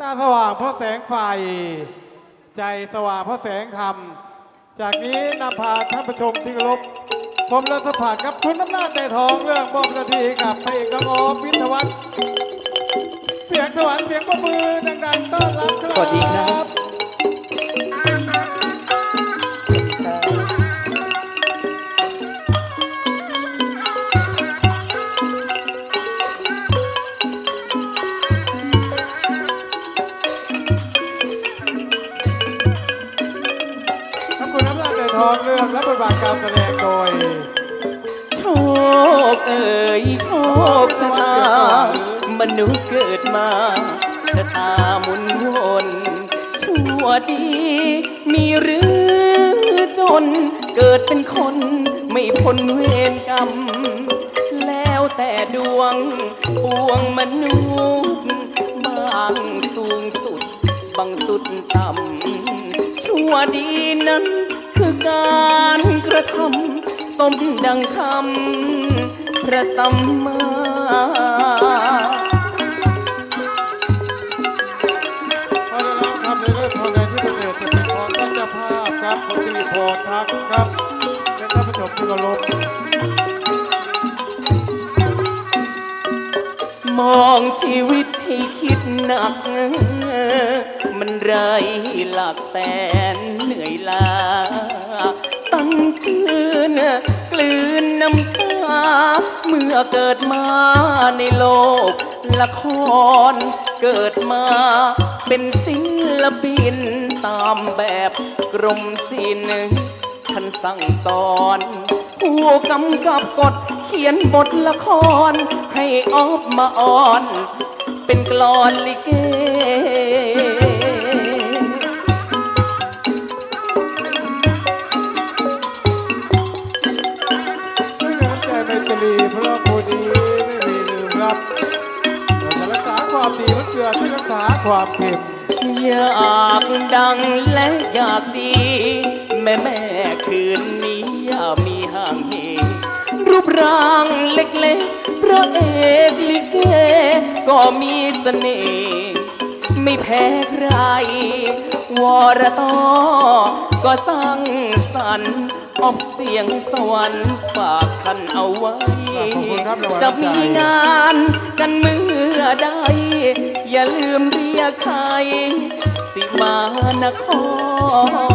ตาสว่างเพราะแสงไฟ ใจสว่างเพราะแสงธรรม จากนี้นำพาท่านผู้ชมที่เคารพผมและสัมผัสกับคุณน้ำหน้าจแต่ทองเรื่องบอบหนาทีกับพระเอกน้องออฟวิทวัฒน์เสียงสวรรค์เสียงประมือดังๆต้อนรับครับ สวัสดีครับ ทองเรื่องและบทบาทการแสดงโดย โชคเอ่ยโชคชะตามนุษย์เกิดมาชะตาหมุนวนชั่วดี มีหรือจน เกิดเป็นคนไม่พ้นเวรกรรม แล้วแต่ดวงปวงมนุษย์บางสูงสุด บางสุดต่ำชั่วดีนั้น การกระทำสมดังคำพระสัมมาเพราะฉะนั้นครับในเรื่องทองแดงที่ประเสริฐจะเป็นของท่านเจ้าภาพครับผมสิริพรทักครับและท่านผู้ชมที่เคารพมองชีวิตให้คิดหนัก มันไรหลักแสนเหนื่อยล้าตั้ง คืนกลืนน้ำตาเมื่อเกิดมาในโลก ละครเกิดมา เป็นศิลปินตามแบบกรมศิลป์ท่านสั่งสอนผู้กำกับกฎเขียนบทละคร ให้ออกมาอ่อน เป็นกลอนลิเก อบดีมันเกลือที่รักษาความเค็มอยากดังและอยากดี แม่แม่คืนนี้อย่ามีห่างเหรูปร่างเล็กๆพระเอกลิเก ก็มีเสน่ห์ไม่แพ้ใคร วรตอก็สร้างสรรค์ออกเสียงสวรรค์ฝากท่านเอาไว้ ขอบคุณครับรางวัลจะมีงานกันเมื่อใด อย่าลืมเรียกใช้สิมานคร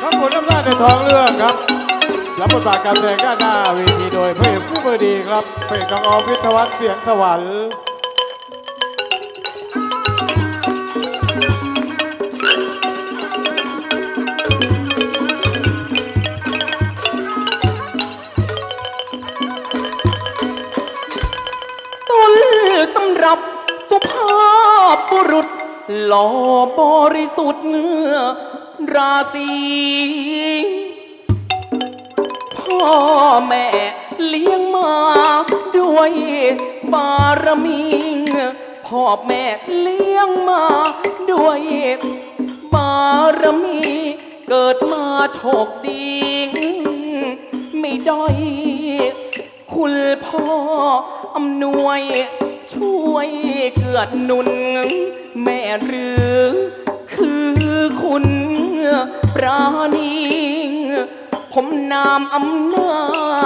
ขอบคุณน้ำหน้าในทองเรื่องครับ รับบทบาทการแสดงด้านหน้าเวทีโดยพระเอกผู้มือดีครับพระเอกน้องออฟวิทยาวัฒน์เสียงสวรรค์ต้นตำรับสุภาพบุรุษ หล่อบริสุทธิ์เนื้อราศี พ่อแม่เลี้ยงมาด้วยบารมีพ่อแม่เลี้ยงมาด้วยบารมีเกิดมาโชคดีไม่ด้อยคุณพ่ออำนวยช่วยเกื้อหนุน แม่หรือคือคุณปราณี ผมนามอำนา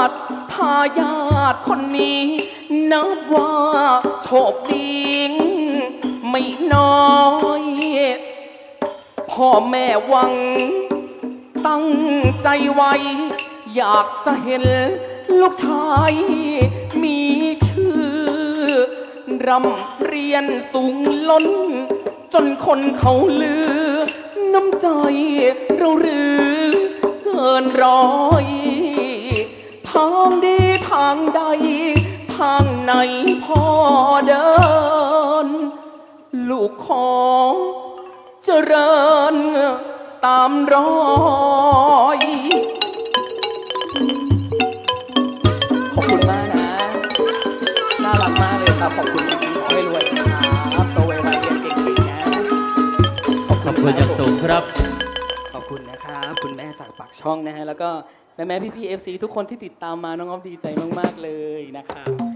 จทายาทคนนี้ นับว่าโชคดีไม่น้อยพ่อแม่วัง ตั้งใจไว้ อยากจะเห็นลูกชายมีชื่อร่ำเรียนสูงล้น จนคนเขาลือ น้ำใจ ร้อยทางดีทางใด ทางไหนพ่อเดิน ลูกขอเจริญตามรอยขอบคุณมากนะ น่ารักมากเลยครับ ขอบคุณจริงๆขอให้รวยนะครับโตไวๆเรียนเก่งๆนะ ขอบคุณอย่างสูงครับขอบ คุณนะครับคุณแม่จากปากช่องนะฮะแล้วก็แม่แม่พี่พี่เอฟซีทุกคนที่ติดตามมาน้องออฟดีใจมาก ๆ เลยนะครับ